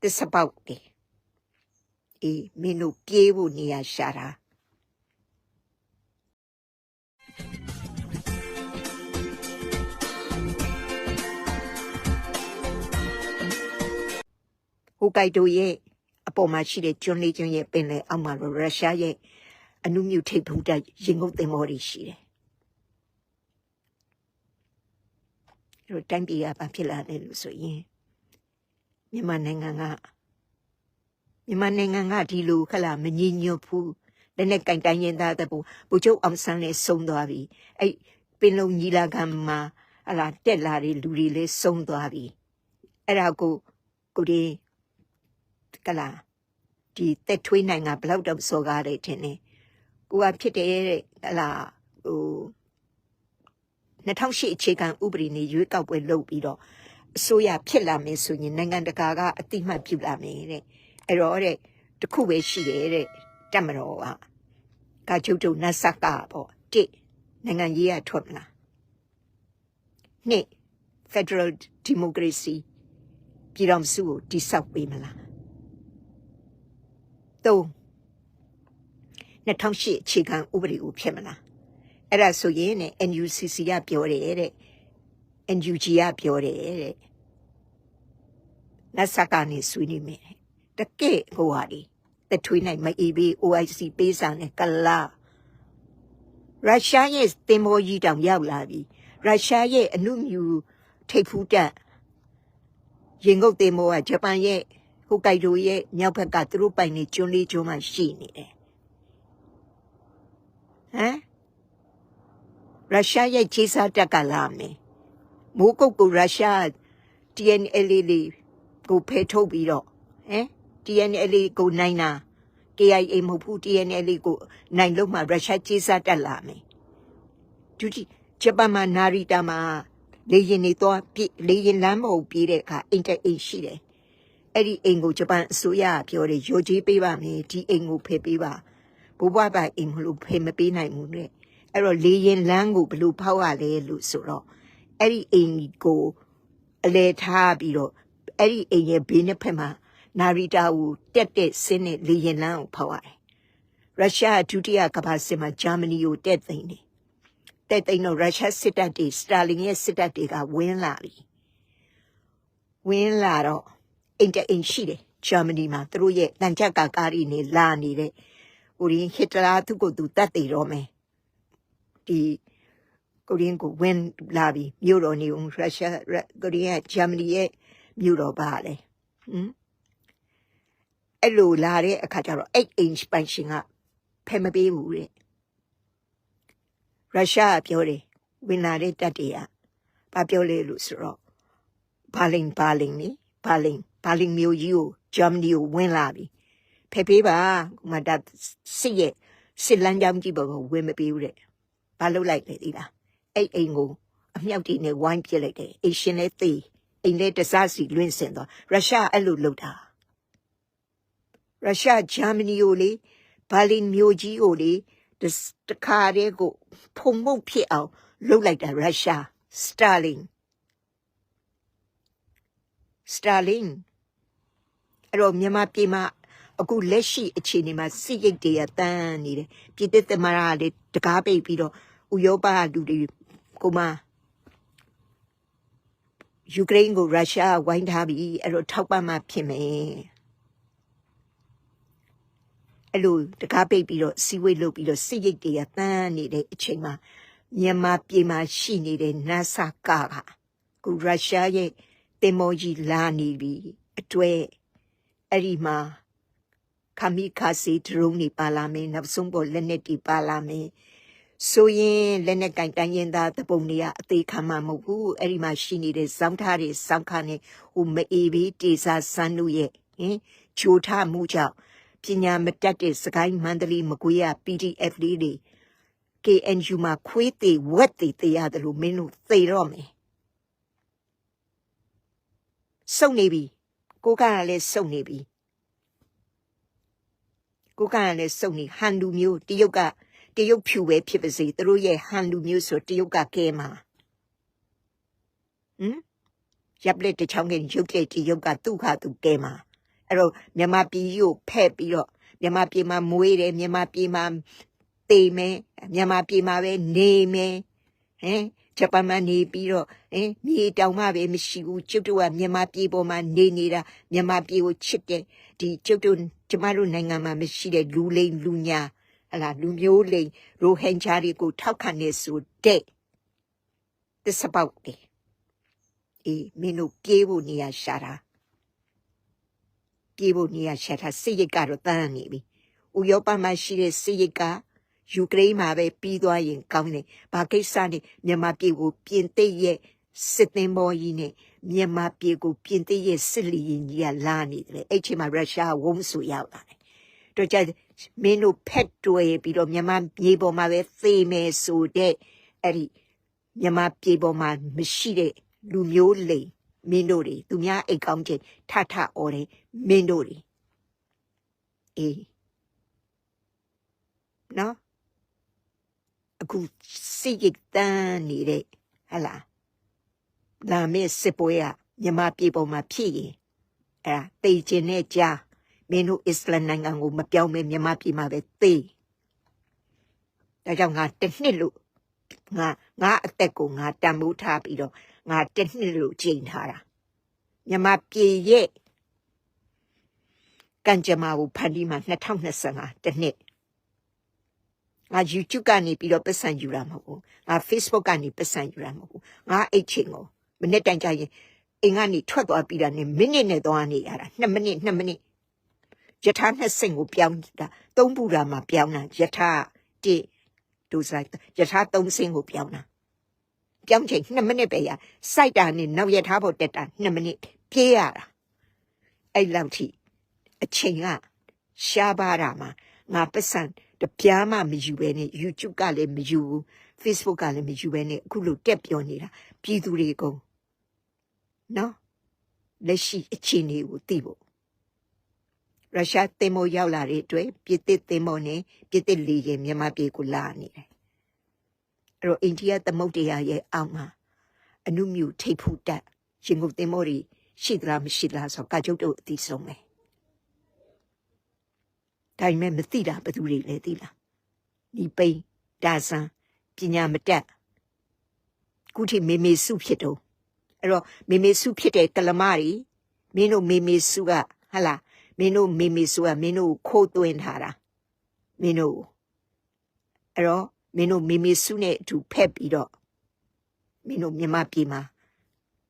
သစ္စာပေါက်တယ်အေးမင်းတို့ပြေးဖို့နေရာရှာတာဟိုကိုက်ဒိုရဲ့အပေါ်မှာရှိတဲ့ကျွန်းလေးကျွန်းရဲ့ပင်လယ်အောက်မှာတော့ရုရှားရဲ့အနုမြူထိပ်ဖူးတက်ရင်ငုတ်သင်္ဘောတွေရှိတယ်အဲ့တော့တိုင်းပြည်ကဘာဖြစ်လာလဲလို့ဆိုရင် မြန်မာနိုင်ငံကမြန်မာနိုင်ငံကဒီလိုခလာမငြိမ်ညွတ်ဘူးလက်နဲ့ကင်တိုင်းရင်သားတဲ့ဘူဘူချုပ်အောင်ဆန်းလေးဆုံးသွားပြီအဲ့ပင်လုံညီလာခံမှာဟလာတက်လာတဲ့လူတွေလည်းဆုံးသွားပြီအဲ့ဒါကိုကိုဒီကလာဒီတက်ထွေးနိုင်ငံဘလောက်တော့စောကားတယ်ထင်တယ်ကိုကဖြစ်တယ်တဲ့ဟလာဟို2008အခြေခံဥပဒေနဲ့ရွေးကောက်ပွဲလုပ်ပြီးတော့ အစိုးရဖြစ်လာမယ်ဆိုရင်နိုင်ငံတကာကအတိမတ်ပြုလာမယ်တဲ့အဲ့တော့တဲ့တခုပဲရှိတယ်တဲ့တက်မတော်ကကချုပ်ချုပ်နတ်ဆက်ကပေါ့တစ်နိုင်ငံရေးရထွက်မလားနှစ် Federal Democracy ပြည်တော်စုကိုတိဆောက်ပေးမလားသုံး2008အခြေခံဥပဒေကိုဖြစ်မလားအဲ့ဒါဆိုရင်ね NUCC ကပြောတယ်တဲ့ NUG ကပြောတယ်တဲ့နတ်ဆက်ကနေဆွေးနွေးမယ်တဲ့တကယ်ဟိုဟာဒီတထွေးနိုင်မအေးဘေး OIC ပေးစာနဲ့ကလာရုရှားရဲ့တင်မောကြီးတောင်ရောက်လာပြီရုရှားရဲ့အနုမြူထိပ်ဖူးတက်ရင်ငုတ်တင်မောကဂျပန်ရဲ့ဟိုကိုက်ဒိုရဲ့မြောက်ဘက်ကသူတို့ပိုင်နေကျွန်းလေးကျွန်းမှရှိနေတယ်ဟမ်ရုရှားရဲ့ခြေစားတက်ကလာမယ် မိုးကုတ်ကိုရုရှား TNLA လေးကိုဖယ်ထုတ်ပြီးတော့ဟမ် TNLA ကိုနိုင်တာ KIA မဟုတ်ဘူး TNLA ကိုနိုင်လို့မှရုရှားခြေစားတက်လာမယ်ဒုတိဂျပန်မှာနာရီတာမှာလေရင်နေတော့ပြလေရင်လမ်းမဟုတ်ပြေးတဲ့အခါအင်တာအိမ်ရှိတယ်အဲ့ဒီအိမ်ကိုဂျပန်အစိုးရကပြောတယ်ရိုကြီးပေးပါမယ်ဒီအိမ်ကိုဖယ်ပေးပါဘိုးဘွားပိုင်အိမ်မလို့ဖယ်မပေးနိုင်ဘူးတဲ့အဲ့တော့လေရင်လမ်းကိုဘယ်လိုဖောက်ရလဲလို့ဆိုတော့ အဲ့ဒီအိမ်ကိုအလဲထားပြီးတော့အဲ့ဒီအိမ်ရဲ့ဘေးနှစ်ဖက်မှာနာရီတာကိုတက်တက်ဆင်းတဲ့လေရင်လမ်းကိုဖောက်ရတယ်ရုရှားဒုတိယကမ္ဘာစစ်မှာဂျာမနီကိုတက်သိမ်းတယ်တက်သိမ်းတော့ရုရှားစစ်တပ်တွေစတာလင်ရဲ့စစ်တပ်တွေကဝင်းလာပြီဝင်းလာတော့အင်တာအင်ရှိတယ်ဂျာမနီမှာသူတို့ရဲ့တန်ကြပ်ကာကားတွေနေလာနေတဲ့ဟိုရင်ဟစ်တလာသူ့ကိုသူတတ်သိတော့မယ်ဒီ ကိုရင်ကိုဝင်လာပြီမြို့တော်နေဦးရုရှားကိုရင်ကဂျာမနီရဲ့မြို့တော်ပါလေဟမ်အဲ့လိုလာတဲ့အခါကျတော့8 inch ပိုင်ရှင်ကဖယ်မပေးဘူးတဲ့ရုရှားကပြောတယ်ဝင်လာတဲ့တပ်တွေကဘာပြောလဲလို့ဆိုတော့ဘာလင်ဘာလင်နိဘာလင်ဘာလင်မျိုးကြီးကိုဂျာမနီကိုဝင်လာပြီဖယ်ပေးပါမတစစ်ရဲ့စစ်လမ်းကြောင်းကြီးပေါ်ကိုဝင်မပေးဘူးတဲ့ဘာလုပ်လိုက်လဲဒီလား အဲ့အိမ်ကိုအမြောက်တီနဲ့ဝိုင်းပြစ်လိုက်တယ်အိရှင်လည်းသေအိမ်လည်းတစားစီလွင့်စင်သွားရုရှားအဲ့လိုလုပ်တာရုရှားဂျာမနီကိုလေဘာလင်မျိုးကြီးကိုလေတခါတည်းကိုဖုံမုတ်ဖြစ်အောင်လုပ်လိုက်တာရုရှားစတာလင်စတာလင်အဲ့တော့မြန်မာပြည်မှာအခုလက်ရှိအခြေအနေမှာစစ်ရိတ်တွေကတန်းနေတယ်ပြည်သက်သမရလေးတကားပိတ်ပြီးတော့ဥရောပလူတွေ ကိုမှယူကရိန်းကိုရုရှားဝိုင်းထားပြီးအဲ့တော့ထောက်ပံ့မှဖြစ်မယ်အဲ့လိုတကားပိတ်ပြီးတော့စီဝိတ်လုပ်ပြီးတော့စစ်ရိတ်တွေကတန်းနေတဲ့အချိန်မှာမြန်မာပြည်မှာရှိနေတဲ့နတ်ဆာကကခုရုရှားရဲ့တင်မောကြီးလာနေပြီအတွေ့အဲ့ဒီမှာခမီခါစီဒရုန်းတွေပါလာမယ်နောက်ဆုံးပေါ်လက်နက်တွေပါလာမယ် ဆိုရင်လက်နက်ကင်တိုင်းရင်သားတပုံတွေကအသေးခံမှာမဟုတ်ဘူးအဲ့ဒီမှာရှိနေတဲ့ဇောင်းထားတွေစောင်းခါနေဟိုမအေးဘေးတေစာဆန်းတို့ရဲ့ဟင်ဂျိုထမှုကြောင့်ပညာမတတ်တဲ့စကိုင်းမန္တလေးမကွေးရ PDF လေးတွေ KNU မှာခွေးသေးဝက်သေးသေးရတယ်လို့မင်းတို့သိတော့မယ်စုံနေပြီကိုကကလည်းစုံနေပြီကိုကကလည်းစုံနေဟန်လူမျိုးတရုတ်က တရုတ်ဖြူပဲဖြစ်ပါစေသူတို့ရဲ့ဟန်လူမျိုးဆိုတရုတ်ကကဲမှာဟမ်ရပ်လက်တစ်ချောင်းကရုပ်တဲ့တရုတ်ကသူ့ခါသူကဲမှာအဲ့တော့မြန်မာပြည်ကြီးကိုဖက်ပြီးတော့မြန်မာပြည်မှာမွေးတယ်မြန်မာပြည်မှာတေမယ်မြန်မာပြည်မှာပဲနေမယ်ဟမ်ဂျပန်မှာနေပြီးတော့ဟင်မြေတောင်မှပဲမရှိဘူးကျုပ်တို့ကမြန်မာပြည်ပေါ်မှာနေနေတာမြန်မာပြည်ကိုချစ်တယ်ဒီကျုပ်တို့ကျမတို့နိုင်ငံမှာမရှိတဲ့လူလိမ်လူညာ ဟလာလူမျိုးလိမ်ရိုဟင်ဂျာတွေကိုထောက်ခံနေဆိုတဲ့တစ္ဆပေါက်တယ်အေးမင်းတို့ပြေးဖို့နေရာရှာတာပြေဖို့နေရရှာတာစစ်ရိတ်ကတော့တန်းနေပြီ။ဥရောပမှာရှိတဲ့စစ်ရိတ်ကယူကရိန်းမှာပဲပြီးသွားရင်ကောင်းတယ်။ဘာကိစ္စနဲ့မြန်မာပြည်ကိုပြင်သိပ်ရဲ့စစ်သင်္ဘောကြီးနဲ့မြန်မာပြည်ကိုပြင်သိပ်ရဲ့စစ်လီရင်ကြီးကလာနေတယ်။အဲ့ချိန်မှာရုရှားဝုန်းဆူရောက်လာတယ်။ တော့ကြမင်းတို့ဖက်တွယ်ပြီးတော့မြန်မာပြည်ပေါ်မှာပဲသေမယ်ဆိုတဲ့အဲ့ဒီမြန်မာပြည်ပေါ်မှာမရှိတဲ့လူမျိုးလိမ်မင်းတို့တွေသူများအိတ်ကောင်းချင်းထထအော်တယ်မင်းတို့တွေအေးနော်အခုစိတ်ရိတ်တန်းနေတဲ့ဟလာလာမေးစစ်ပွဲကမြန်မာပြည်ပေါ်မှာဖြစ်ရင်အဲ့ဒါတေချင်တဲ့ကြား မင်းတို့အစ္စလမ်နိုင်ငံကိုမပြောင်းမဲမြန်မာပြည်မှာပဲတေးဒါကြောင့်ငါတစ်နှစ်လို့ငါငါအသက်ကိုငါတန်ဖိုးထားပြီးတော့ငါတစ်နှစ်လို့ချိန်ထားတာမြန်မာပြည်ရဲ့ကံကြမ္မာကိုဖန်တီးမှာ2025တနှစ်ငါ YouTube ကနေပြီးတော့ပတ်စံယူတာမဟုတ်ဘူးငါ Facebook ကနေပတ်စံယူတာမဟုတ်ဘူးငါအိတ်ချင်းကိုမိနစ်တိုင်ကြာရင်အိမ်ကနေထွက်သွားပြီးတာနဲ့မိနစ်နဲ့သွားနေရတာ2မိနစ်2မိနစ် ယထာနှစ်စင်ကိုပြောင်းတာသုံးပူတာမှာပြောင်းတာယထာတိဒုဆိုင်ယထာသုံးစင်ကိုပြောင်းတာပြောင်းချိန်2မိနစ်ပဲရစိုက်တာနဲ့နောက်ယထာဖို့တက်တာ2မိနစ်ပြေးရတာအဲ့လောက်ထိအချိန်ကရှားပါတာမှာငါပတ်စံတပြားမှမယူဘဲနဲ့ YouTube ကလည်းမယူဘူး Facebook ကလည်းမယူဘဲနဲ့အခုလိုတက်ပြောနေတာပြည်သူတွေကုန်နော်လက်ရှိအခြေအနေကိုသိဖို့ ရုရှားသင်္ဘောရောက်လာတဲ့အတွက်ပြည်သစ်သင်္ဘောနဲ့ပြည်သစ်လေယာဉ်မြန်မာပြည်ကိုလာနေတယ်အဲ့တော့အိန္ဒိယသမုဒ္ဒရာရဲ့အောက်မှာအနုမြူထိပ်ဖူးတက်ရင်ကုန်သင်္ဘောတွေရှိသလားမရှိသလားဆိုတော့ကာကျုပ်တို့အသိဆုံးပဲဒါပေမဲ့မသိတာဘယ်သူတွေလဲသိလားဒီပိန်ဒါဆန်ပညာမတက်ခုထိမေမေစုဖြစ်တော့အဲ့တော့မေမေစုဖြစ်တဲ့ကလမတွေမင်းတို့မေမေစုကဟလာ မင်းတို့မေမေစုကမင်းတို့ကိုခိုးသွင်းထားတာမင်းတို့အဲ့တော့မင်းတို့မေမေစုနဲ့အတူဖက်ပြီးတော့မင်းတို့မြန်မာပြည်မှာ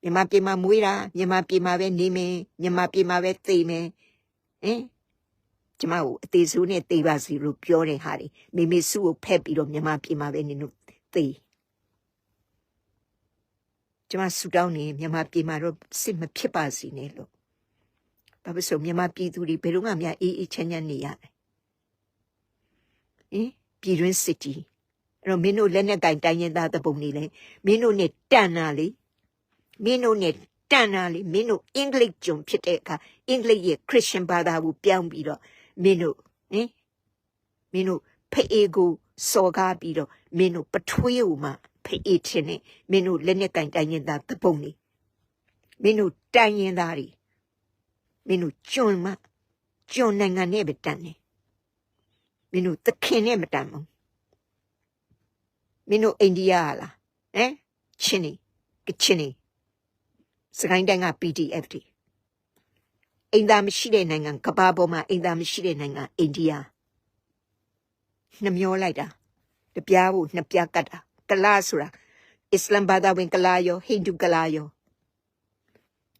မြန်မာပြည်မှာမွေးတာမြန်မာပြည်မှာပဲနေမယ်မြန်မာပြည်မှာပဲသိမယ်ဟင်ကျမကိုအသေးစိုးနဲ့တေးပါစီလို့ပြောတဲ့ဟာတွေမိမိစုကိုဖက်ပြီးတော့မြန်မာပြည်မှာပဲနင်တို့သေကျမဆူတောင်းနေမြန်မာပြည်မှာတော့စစ်မဖြစ်ပါစေနဲ့လို့ ဘာဖြစ်လို့မြန်မာပြည်သူတွေဘယ်တော့မှမအေးအေးချမ်းချမ်းနေရတယ်ဟင်ပြည်တွင်းစစ်တီအဲ့တော့မင်းတို့လက်နဲ့ကင်တိုင်းရင်သားတပုံနေလဲမင်းတို့နဲ့တန်တာလေမင်းတို့နဲ့တန်တာလေမင်းတို့အင်္ဂလိပ်ကျုံဖြစ်တဲ့အခါအင်္ဂလိပ်ရဲ့ခရစ်ယာန်ဘာသာကိုပြောင်းပြီးတော့မင်းတို့ဟင်မင်းတို့ဖေအေကိုစော်ကားပြီးတော့မင်းတို့ပထွေးကိုမှဖေအေချင်းနဲ့မင်းတို့လက်နဲ့ကင်တိုင်းရင်သားတပုံနေမင်းတို့တိုင်းရင်သားတွေ မင်းတို့ကျွန်းမကျွန်းနိုင်ငံနဲ့ပဲတန်နေမင်းတို့သခင်နဲ့မတန်ဘူးမင်းတို့အိန္ဒိယဟာလားဟမ်ချင်းနေကချင်းနေစကိုင်းတိုင်းက PDF တွေအိမ်သားမရှိတဲ့နိုင်ငံကမ္ဘာပေါ်မှာအိမ်သားမရှိတဲ့နိုင်ငံအိန္ဒိယနှမျောလိုက်တာတပြားဖို့နှစ်ပြားကတ်တာကလာဆိုတာအစ္စလမ်ဘာသာဝင်ကလာရောဟိန္ဒူကလာရော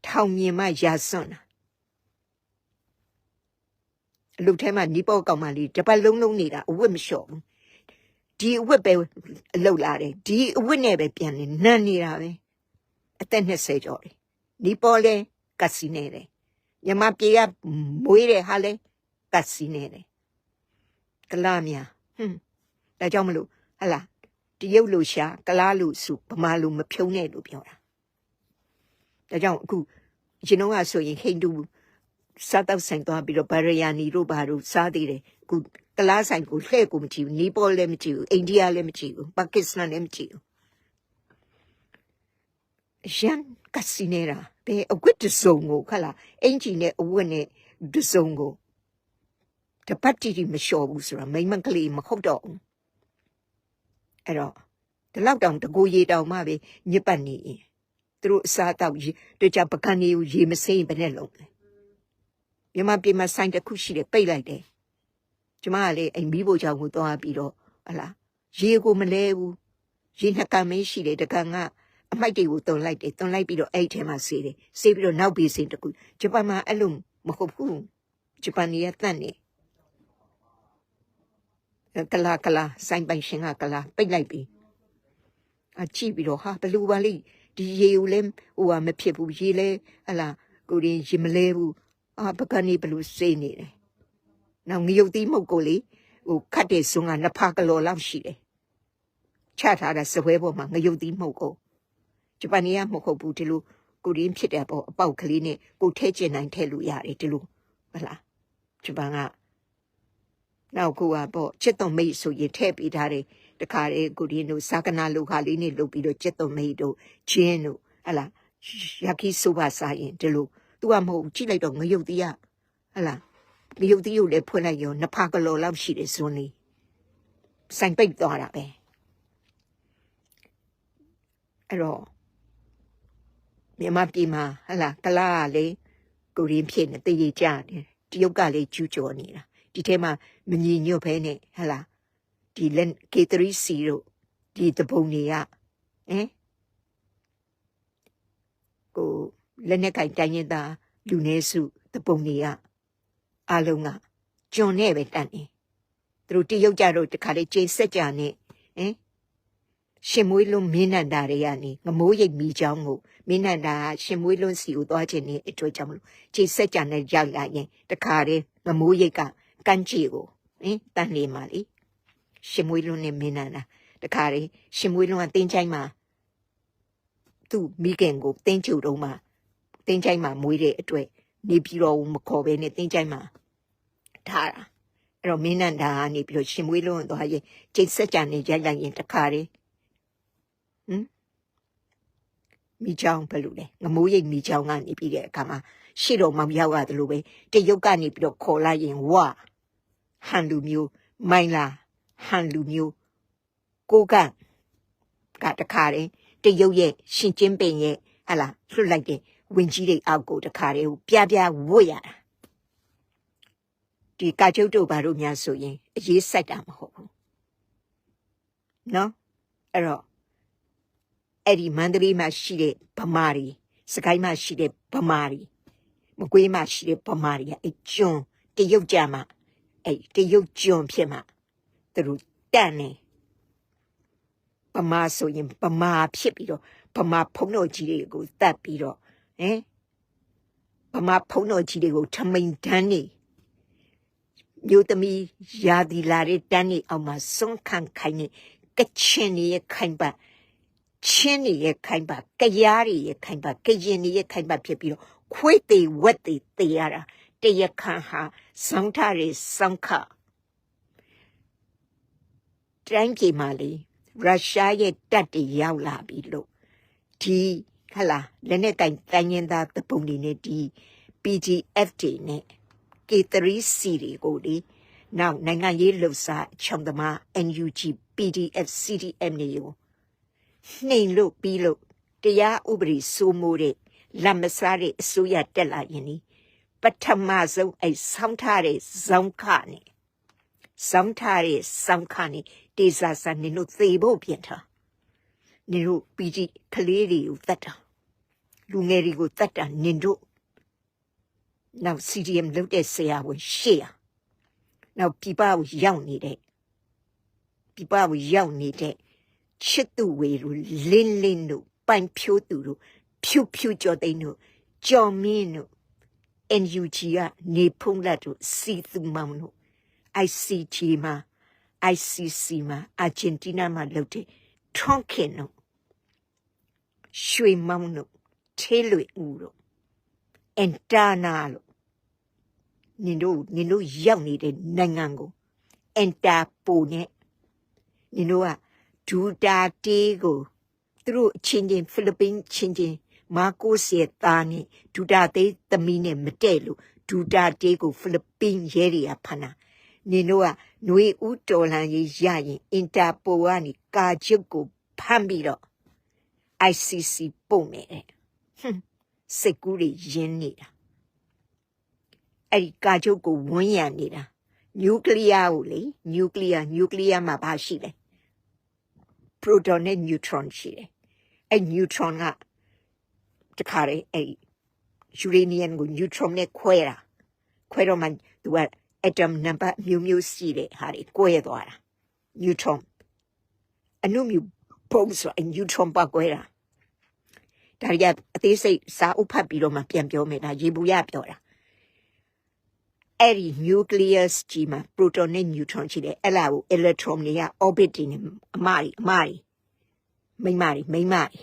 ထောင်မြင်မှရာစွန့်တာ အလူထဲမှာနီးပေါကောင်မလေးတပတ်လုံးလုံးနေတာအဝတ်မလျှော့ဘူးဒီအဝတ်ပဲအလုတ်လာတယ်ဒီအဝတ်နဲ့ပဲပြန်နေနန်းနေတာပဲအသက်20ကျော်တယ်နီးပေါလဲကတ်စီနေတယ်မြန်မာပြည်ကမွေးတဲ့ဟာလဲကတ်စီနေတယ်ကလာမြဟွန်းဒါကြောင့်မလို့ဟလာတရုတ်လူရှာကလားလူစုဗမာလူမဖြုံးနဲ့လို့ပြောတာဒါကြောင့်အခုရင်တော့ကဆိုရင်ဟိန္ဒူ စားတော့ဆိုင်သွားပြီးတော့ဗရယာနီတို့ဘာတို့စားသေးတယ်အခုကလားဆိုင်ကိုလှဲ့ကိုမကြည့်ဘူးနီပေါလည်းမကြည့်ဘူးအိန္ဒိယလည်းမကြည့်ဘူးပါကစ္စတန်လည်းမကြည့်ဘူးရန်ကစီနေတာဘယ်အကွတ်တစုံကိုခလာအင်ဂျီနဲ့အဝတ်နဲ့ဒစုံကိုတပတ်တီတီမလျှော်ဘူးဆိုတာမိမ့်မကလေးမဟုတ်တော့ဘူးအဲ့တော့ဒီလောက်တောင်တကူရေတောင်မှပဲညစ်ပတ်နေရင်သူတို့အစားအသောက်ရေတို့ကြပကန်းကြီးကိုရေမစိမ့်ဘယ်နဲ့လုံးလဲ မြန်မာပြည်မှာဆိုင်တစ်ခုရှိတယ်ပိတ်လိုက်တယ်ကျမကလေအိမ်မီးဖို့ကြောင့်ကိုသွားပြီးတော့ဟလာရေကိုမလဲဘူးရေနှစ်ကန်မင်းရှိတယ်တကန်ကအမိုက်တွေကိုတုံလိုက်တယ်တုံလိုက်ပြီးတော့အဲ့ထဲမှာဆေးတယ်ဆေးပြီးတော့နောက်ပြီးစင်တစ်ခုဂျပန်မှာအဲ့လိုမဟုတ်ဘူးဂျပန်ကြီးကတန့်နေကလာကလာဆိုင်ပိုင်ရှင်ကကလာပိတ်လိုက်ပြီအကြည့်ပြီးတော့ဟာဘလူပါလိဒီရေကိုလည်းဟိုဟာမဖြစ်ဘူးရေလဲဟလာကိုရင်ရေမလဲဘူး အာပကနေဘလူစေးနေတယ်နောက်ငရုတ်သီးမုတ်ကိုလေဟိုခတ်တဲ့စွန်းကနှစ်ဖာကလော်လောက်ရှိတယ်ချထားတာစပွဲပေါ်မှာငရုတ်သီးမုတ်ကိုဂျပန်ကြီးကမဟုတ်ဘူးဒီလိုကိုရင်းဖြစ်တဲ့ပေါ့အပေါက်ကလေးနဲ့ကိုထဲကျင်နိုင်ထဲလို့ရတယ်ဒီလိုဟလာဂျပန်ကနောက်ကိုကပေါ့ချစ်တော်မိတ်ဆိုရင်ထည့်ပေးထားတယ်တခါလေကိုရင်းတို့စာကနာလူခါလေးနဲ့လုပ်ပြီးတော့ချစ်တော်မိတ်တို့ချင်းတို့ဟလာယာကီဆိုပါစားရင်ဒီလို သူကမဟုတ်ကြည့်လိုက်တော့ငရုတ်သီးကဟလာငရုတ်သီးကိုလည်းဖွင့်လိုက်ရောနှစ်ဖာကလော်လောက်ရှိတယ်ဇွန်းလေးဆိုင်ပိတ်သွားတာပဲအဲ့တော့မြန်မာပြည်မှာဟလာကလာကလေကိုရင်းဖြစ်နေတည်ရကြတယ်တရုတ်ကလေကျူးကျော်နေတာဒီထဲမှာမညီညွတ်ဖဲနဲ့ဟလာဒီလက် K3C တို့ဒီတပုံတွေကဟမ်ကို လက်နဲ့ကင်တိုင်းရင်သားလူနေစုတပုံတွေကအားလုံးကကျွန်နဲ့ပဲတတ်နေသူတို့တရုတ်ကြတော့တခါလေကျေဆက်ကြနဲ့ဟမ်ရှင်မွေးလုံးမင်းနန္တာတွေကနေငမိုးရိပ်မိချောင်းကိုမင်းနန္တာကရှင်မွေးလုံးစီကိုသွားခြင်းနဲ့အတွေ့အကြုံမလို့ကျေဆက်ကြနဲ့ရောက်လာရင်တခါတည်းငမိုးရိပ်ကကန်းကြီးကိုဟင်တန်နေပါလေရှင်မွေးလုံးနဲ့မင်းနန္တာတခါတည်းရှင်မွေးလုံးကတင်းချိုင်းမှာသူ့မိခင်ကိုတင်းကျူတုံးမှာ တင်းချိုင်းမှာမွေးတဲ့အတွက်နေပြီးတော့မခေါ်ဘဲနဲ့တင်းချိုင်းမှာထားတာအဲ့တော့မင်းနန္ဒာကနေပြီးတော့ရှင်မွေးလုံးကိုသွားရင်ကျိတ်ဆက်ကြနေရိုက်လိုက်ရင်တခါတည်းဟမ်မိချောင်းဘယ်လိုလဲငမိုးရိပ်မိချောင်းကနေပြီးတဲ့အခါမှာရှေ့တော်မောင်ရောက်ရတယ်လို့ပဲတရုတ်ကနေပြီးတော့ခေါ်လိုက်ရင်ဝဟန်လူမျိုးမိုင်းလာဟန်လူမျိုးကိုကန့်ကတခါတည်းတရုတ်ရဲ့ရှင်ကျင်းပင်ရဲ့ဟလာလွတ်လိုက်တဲ့ ဝင်ကြီးတွေအောက်ကိုတခါတည်းပြပြဝွတ်ရတာဒီကာကျုပ်တို့ဘာလို့များဆိုရင်အရေးစိုက်တာမဟုတ်ဘူးနော်အဲ့တော့အဲ့ဒီမန္တလေးမှာရှိတဲ့ဗမာတွေစကိုင်းမှာရှိတဲ့ဗမာတွေမကွေးမှာရှိတဲ့ဗမာတွေကအဲ့ကျွန်းတရုတ်ကြမှာအဲ့တရုတ်ကျွန်းဖြစ်မှာသူတို့တန်နေဗမာဆိုရင်ဗမာဖြစ်ပြီးတော့ဗမာဖုံးတော်ကြီးတွေကိုတတ်ပြီးတော့ ဟမ်ဗမာဖုံးတော်ကြီးတွေကိုထမိန်တန်းနေမြို့သမီးရာဒီလာတဲ့တန်းနေအောင်မှာစွန့်ခံခိုင်းနေကချင်နေရခိုင်ပါချင်းနေရခိုင်ပါကြရားတွေရခိုင်ပါကရင်နေရခိုင်ပါဖြစ်ပြီးတော့ခွေးသေးဝက်သေးသေးရတာတရခန်ဟာစောင်းထားတဲ့စောင်းခတိုင်းပြည်မှာလေရုရှားရဲ့တပ်တွေရောက်လာပြီလို့ဒီ ဟလာလက်နဲ့တိုင်တိုင်းရင်သားတပုံတွေနဲ့ဒီ PGF တွေနဲ့ K3C တွေကိုလေနောက်နိုင်ငံရေးလှုပ်ရှားချောင်းသမား NUG PDF CDM တွေကိုနှိမ်လို့ပြီးလို့တရားဥပဒေစိုးမိုးတဲ့လက်မစားတဲ့အစိုးရတက်လာရင်ဒီပထမဆုံးအဲဆောင်းထားတဲ့ဇောင်းခနဲ့ဆောင်းထားတဲ့ဆောင်းခနဲ့တေဇာဆန်နေလို့သေဖို့ပြင်ထားနေတို့ပီကြီးကလေးတွေကိုတတ်တာ လူငယ်တွေကိုတတ်တာနင်တို့နောက် CDM လုပ်တဲ့ဆရာဝန်ရှေ့ရနောက်ပြပကိုရောက်နေတဲ့ပြပကိုရောက်နေတဲ့ချစ်သူဝေတို့လင်းလင်းတို့ပိုင်ဖြိုးသူတို့ဖြူဖြူကြော်သိန်းတို့ကြော်မင်းတို့ NUG ကနေဖုံးလက်တို့စီသူမောင်တို့ ICT မှာ ICC မှာအာဂျင်တီးနားမှာလုပ်တဲ့ထွန်ခင်တို့ရွှေမောင်တို့ ထေးလွေဦးတို့အန်တာနာလို့နင်တို့နင်တို့ရောက်နေတဲ့နိုင်ငံကိုအန်တာပိုနဲ့နင်တို့ကဒူတာတေးကိုသူတို့အချင်းချင်းဖိလစ်ပင်းချင်းချင်းမာကိုစ်ရဲ့သားနဲ့ဒူတာတေးသမီးနဲ့မတည့်လို့ဒူတာတေးကိုဖိလစ်ပင်းရဲတွေကဖမ်းတာနင်တို့ကຫນွေဦးတော်လန်ရေးရရင်အင်တာပိုကနေကာကျုပ်ကိုဖမ်းပြီးတော့ ICC ပုံမယ်တဲ့ ဟွန်းစိတ်ကူးတွေရင်းနေတာအဲ့ဒီကာကျုပ်ကိုဝန်းရံနေတာနျူကလ িয়ার ကိုလေနျူကလ িয়ার နျူကလ িয়ার မှာဘာရှိလဲပရိုတွန်နဲ့နျူထရွန်ရှိတယ်အဲ့နျူထရွန်ကတခါလေအဲ့ယူရေနီယံကိုနျူထရွန်နဲ့ခွဲတာခွဲတော့မှသူကအတမ်နံပါတ်မျိုးမျိုးရှိတဲ့ဟာတွေကွဲသွားတာနျူထရွန်အနုမြူပုံဆိုအနျူထရွန်ပါကွဲတာ ဒါရီကအသေးစိတ်စာအုပ်ဖတ်ပြီးတော့မှပြန်ပြောမယ်ဒါရေဘူးရပြောတာအဲ့ဒီ nucleus ကြီးမှာ proton နဲ့ neutron ရှိတယ်အဲ့လာကို electron တွေက orbit တွေနဲ့အမတွေအမတွေမိန်းမတွေမိန်းမတွေ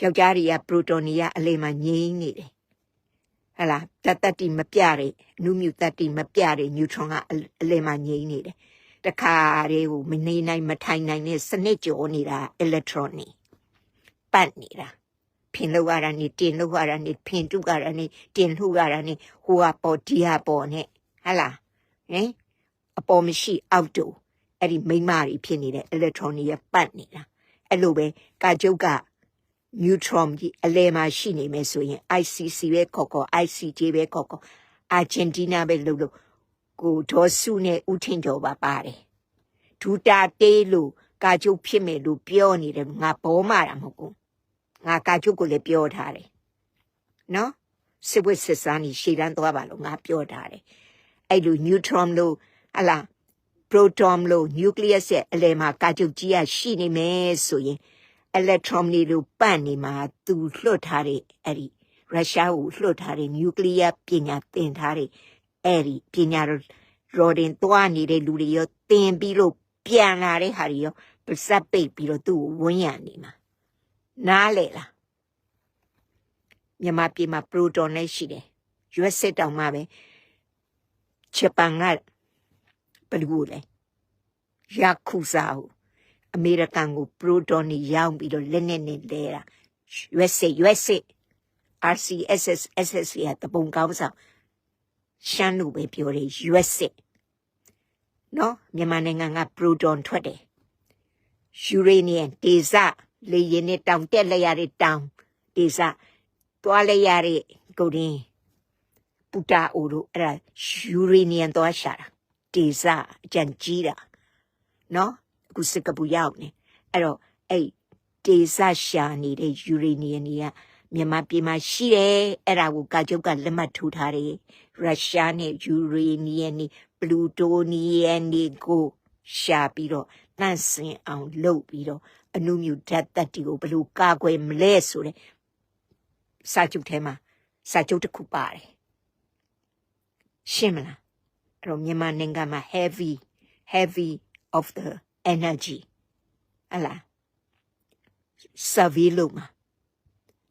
ယောက်ျားတွေက proton တွေကအလေမှာငြိမ်းနေတယ်ဟလာတတ်တတ်တိမပြတဲ့အနုမြူတတ်တိမပြတဲ့ neutron ကအလေမှာငြိမ်းနေတယ်တခါတည်းကိုမနေနိုင်မထိုင်နိုင်တဲ့စနစ်ကြောနေတာ electron တွေပတ်နေတာ ဖင်လောက်ရတာနေတင်လောက်ရတာနေဖင်တုရတာနေတင်လှရတာနေဟိုဟာပေါ်ဒီဟာပေါ်နဲ့ဟဟလားဟင်အပေါ်မရှိအောက်တူအဲ့ဒီမိန်းမတွေဖြစ်နေတဲ့ electron တွေပတ်နေတာအဲ့လိုပဲကာကျုပ်က neutron ကြီးအလဲမှာရှိနေမယ်ဆိုရင် ICC ပဲခေါ်ခေါ် ICJ ပဲခေါ်ခေါ်အာဂျင်တီးနားပဲလို့လို့ကိုဒေါ်စုနဲ့ဦးထင်ကျော်ပါပါတယ်ဒူတာတေးလို့ကာကျုပ်ဖြစ်မယ်လို့ပြောနေတယ်ငါဘောမာတာမဟုတ်ဘူး ငါကာချုပ်ကိုလည်းပြောထားတယ်နော်စစ်ဝစ်စစ်စားနေရှေ့တန်းသွားပါလို့ငါပြောထားတယ်အဲ့လို neutron လို့ဟလာ proton လို့ nucleus ရဲ့အလယ်မှာကာချုပ်ကြီးကရှိနေမယ်ဆိုရင် electron တွေလို့ပတ်နေမှာသူလွှတ်ထားတဲ့အဲ့ဒီရုရှားကိုလွှတ်ထားတဲ့ nuclear ပညာသင်ထားတဲ့အဲ့ဒီပညာရော်ဒင်သွားနေတဲ့လူတွေရောသင်ပြီးလို့ပြန်လာတဲ့ဟာတွေရောပါစပ်ပိတ်ပြီးတော့သူ့ကိုဝန်းရံနေမှာ နားလေလားမြန်မာပြည်မှာပရိုတွန်လည်းရှိတယ်ရွက်စစ်တောင်မှပဲဂျပန်ကဘယ်လိုလဲယာကူဇာကိုအမေရိကန်ကိုပရိုတွန်ကြီးရောင်းပြီးတော့လက်နဲ့နဲ့လဲတာရွက်စစ်ရွက်စစ် RCSS SS ရတပုံကောင်းဆောင်ရှမ်းလို့ပဲပြောတယ်ရွက်စစ်နော်မြန်မာနိုင်ငံကပရိုတွန်ထွက်တယ်ယူရေနီယံတေဇ လေရင်နဲ့တောင်တက်လိုက်ရတဲ့တောင်တေဇသွားလိုက်ရတဲ့ကိုရင်းပူတာအိုတို့အဲ့ဒါယူရေနီယံသွားရှာတာတေဇအကြံကြီးတာနော်အခုစကပူရောက်နေအဲ့တော့အဲ့တေဇရှာနေတဲ့ယူရေနီယံကြီးကမြန်မာပြည်မှာရှိတယ်အဲ့ဒါကိုကာကျုပ်ကလက်မှတ်ထိုးထားတယ်ရုရှားနဲ့ယူရေနီယံนี่ပလူတိုနီယံนี่ကိုရှာပြီးတော့တန့်စင်အောင်လုပ်ပြီးတော့ အနုမြူဓာတ်တက်တီကိုဘယ်လိုကာကွယ်မလဲဆိုတဲ့စာချုပ်ထဲမှာစာချုပ်တစ်ခုပါတယ်ရှင်းမလားအဲ့တော့မြန်မာနိုင်ငံမှာ heavy heavy of the energy ဟလာ survey လုပ်မှာ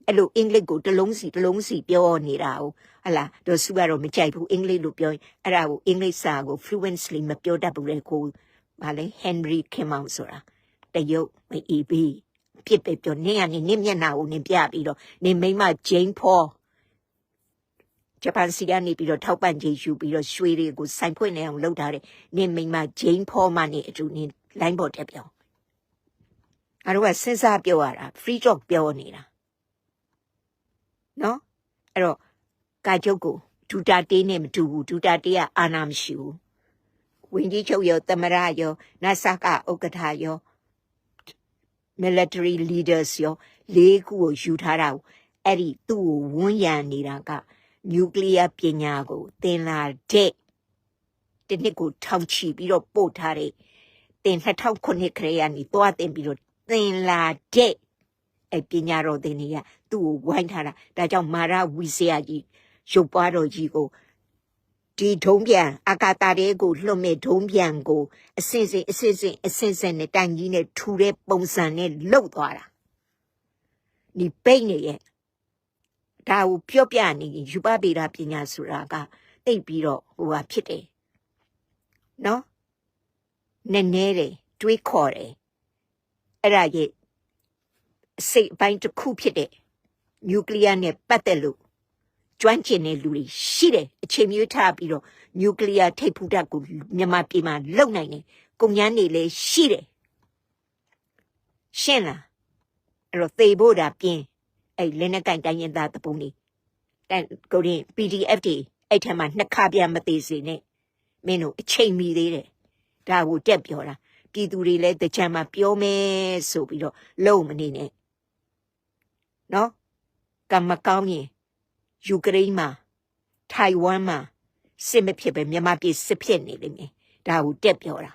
အဲ့လိုအင်္ဂလိပ်ကိုတစ်လုံးစီတစ်လုံးစီပြောနေတာ哦ဟလာတော့စုကတော့မကြိုက်ဘူးအင်္ဂလိပ်လို့ပြောရင်အဲ့ဒါကိုအင်္ဂလိပ်စာကို fluently မပြောတတ်ဘူးလေကိုဗာလေ Henry Kim Out ဆိုတာ တရုတ်မအေးပြီးပြစ်ပဲပြောနင်းကနေနင်းမျက်နှာကိုနင်းပြပြီးတော့နင်းမိမဂျိန်းဖောဂျပန်စီကနေပြီးတော့ထောက်ပံ့ကြေးယူပြီးတော့ရွှေတွေကိုစိုင်ဖွင့်နေအောင်လုပ်ထားတယ်နင်းမိမဂျိန်းဖောမှနေအတူနင်းလိုင်းပေါ်တက်ပြောအဲ့တော့စဉ်းစားပြောရတာ free talk ပြောနေတာနော်အဲ့တော့ကာကျုပ်ကိုဒူတာတေးနဲ့မတူဘူးဒူတာတေးကအာနာမရှိဘူးဝင်ကြီးချုပ်ရောသမရရောနဆာကဥက္ကဋ္ဌရော military leaders ရောလေးခုကိုယူထားတာကိုအဲ့ဒီသူ့ကိုဝန်းရံနေတာက nuclear ပညာကိုသင်လာတဲ့ဒီနှစ်ကိုထောက်ချီပြီးတော့ပို့ထားတဲ့သင်2009ခရေယာနီတွားတင်ပြီးတော့သင်လာတဲ့အဲ့ပညာတော်သင်တွေကသူ့ကိုဝိုင်းထားတာဒါကြောင့်မာရဝီဆရာကြီးရုပ်ပွားတော်ကြီးကို ဒီဒုံးပြန်အာကာတာတဲ့ကိုလွှတ်မဲ့ဒုံးပြန်ကိုအစင်စင်အစင်စင်အစင်စင်နဲ့တိုင်ကြီးနဲ့ထူတဲ့ပုံစံနဲ့လှုပ်သွားတာဒီပိတ်နေရဲ့ဒါကိုပြောပြနေရင်ယူပဗေဒပညာဆိုတာကတိတ်ပြီးတော့ဟိုဟာဖြစ်တယ်နော်နည်းနည်းတယ်တွေးခေါ်တယ်အဲ့ဒါရဲ့အစိတ်အပိုင်းတစ်ခုဖြစ်တဲ့နျူကလ িয়ার နဲ့ပတ်သက်လို့ ကျွမ်းကျင်တဲ့လူတွေရှိတယ်အချိန်မျိုးထားပြီးတော့နျူကလ িয়ার ထိပ်ဖူးတပ်ကိုမြန်မာပြည်မှာလုံနိုင်တယ်ကုန်ញ្ញမ်းတွေလည်းရှိတယ်ရှင်းလားအဲ့တော့သေဖို့တာပြင်းအဲ့လက်နဲ့ကင်တိုင်းရင်သားတပုံနေတန်ကိုရင် PDF တွေအဲ့ထက်မှနှစ်ခါပြန်မသေးစေနဲ့မင်းတို့အချိန်မီသေးတယ်ဒါကိုတက်ပြောတာပြည်သူတွေလည်းတကြံမှာပြောမယ်ဆိုပြီးတော့လုံမနေနဲ့နော်ကံမကောင်းရင် ယူကရိန်းမှာထိုင်ဝမ်မှာစစ်မဖြစ်ပဲမြန်မာပြည်စစ်ဖြစ်နေလိမ့်မယ်ဒါကိုတက်ပြောတာ